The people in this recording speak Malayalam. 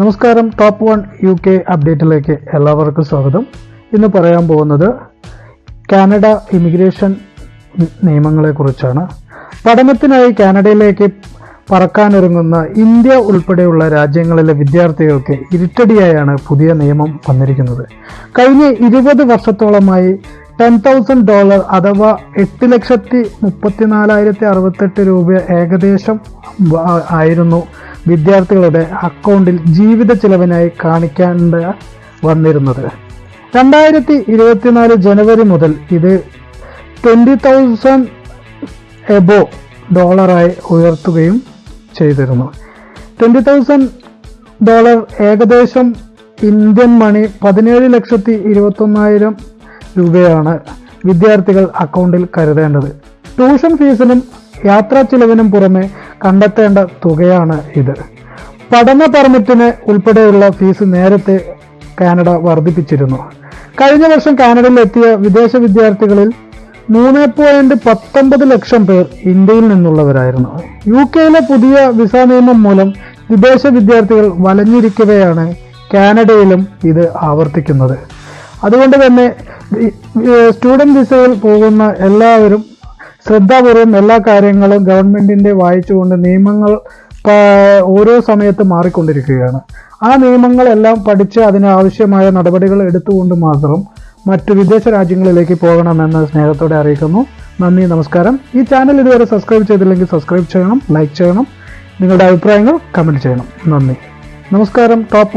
നമസ്കാരം. ടോപ്പ് വൺ യു കെ അപ്ഡേറ്റിലേക്ക് എല്ലാവർക്കും സ്വാഗതം. ഇന്ന് പറയാൻ പോകുന്നത് കാനഡ ഇമിഗ്രേഷൻ നിയമങ്ങളെക്കുറിച്ചാണ്. പഠനത്തിനായി കാനഡയിലേക്ക് പറക്കാനൊരുങ്ങുന്ന ഇന്ത്യ ഉൾപ്പെടെയുള്ള രാജ്യങ്ങളിലെ വിദ്യാർത്ഥികൾക്ക് ഇരുട്ടടിയായാണ് പുതിയ നിയമം വന്നിരിക്കുന്നത്. കഴിഞ്ഞ ഇരുപത് വർഷത്തോളമായി ടെൻ തൗസൻഡ് ഡോളർ അഥവാ എട്ട് ലക്ഷത്തി മുപ്പത്തിനാലായിരത്തി അറുപത്തെട്ട് രൂപ ഏകദേശം ആയിരുന്നു വിദ്യാർത്ഥികളുടെ അക്കൗണ്ടിൽ ജീവിത ചെലവിനായി കാണിക്കേണ്ട വന്നിരുന്നത്. രണ്ടായിരത്തി ഇരുപത്തിനാല് ജനുവരി മുതൽ ഇത് ട്വന്റി തൗസൻഡ് എബോ ഡോളറായി ഉയർത്തുകയും ചെയ്തിരുന്നു. ട്വന്റി തൗസൻഡ് ഡോളർ ഏകദേശം ഇന്ത്യൻ മണി പതിനേഴ് ലക്ഷത്തി ഇരുപത്തൊന്നായിരം രൂപയാണ് വിദ്യാർത്ഥികൾ അക്കൗണ്ടിൽ കരുതേണ്ടത്. ട്യൂഷൻ ഫീസിനും യാത്രാ ചിലവിനും പുറമെ കണ്ടെത്തേണ്ട തുകയാണ് ഇത്. പഠന പെർമിറ്റിന് ഉൾപ്പെടെയുള്ള ഫീസ് നേരത്തെ കാനഡ വർദ്ധിപ്പിച്ചിരുന്നു. കഴിഞ്ഞ വർഷം കാനഡയിൽ എത്തിയ വിദേശ വിദ്യാർത്ഥികളിൽ മൂന്ന് പോയിന്റ് പത്തൊമ്പത് ലക്ഷം പേർ ഇന്ത്യയിൽ നിന്നുള്ളവരായിരുന്നു. യു കെയിലെ പുതിയ വിസ നിയമം മൂലം വിദേശ വിദ്യാർത്ഥികൾ വലഞ്ഞിരിക്കവെയാണ് കാനഡയിലും ഇത് ആവർത്തിക്കുന്നത്. അതുകൊണ്ട് തന്നെ സ്റ്റുഡന്റ് വിസയിൽ പോകുന്ന എല്ലാവരും ശ്രദ്ധാപൂർവം എല്ലാ കാര്യങ്ങളും ഗവൺമെന്റിന്റെ വായിച്ചുകൊണ്ട് നിയമങ്ങൾ ഓരോ സമയത്ത് മാറിക്കൊണ്ടിരിക്കുകയാണ്. ആ നിയമങ്ങളെല്ലാം പഠിച്ച് അതിനാവശ്യമായ നടപടികൾ എടുത്തുകൊണ്ട് മാത്രം മറ്റു വിദേശ രാജ്യങ്ങളിലേക്ക് പോകണമെന്ന് സ്നേഹത്തോടെ അറിയിക്കുന്നു. നന്ദി നമസ്കാരം. ഈ ചാനൽ ഇതുവരെ സബ്സ്ക്രൈബ് ചെയ്തില്ലെങ്കിൽ സബ്സ്ക്രൈബ് ചെയ്യണം ലൈക്ക് ചെയ്യണം. നിങ്ങളുടെ അഭിപ്രായങ്ങൾ കമന്റ് ചെയ്യണം. നന്ദി. നമസ്കാരം. ടോപ്പ്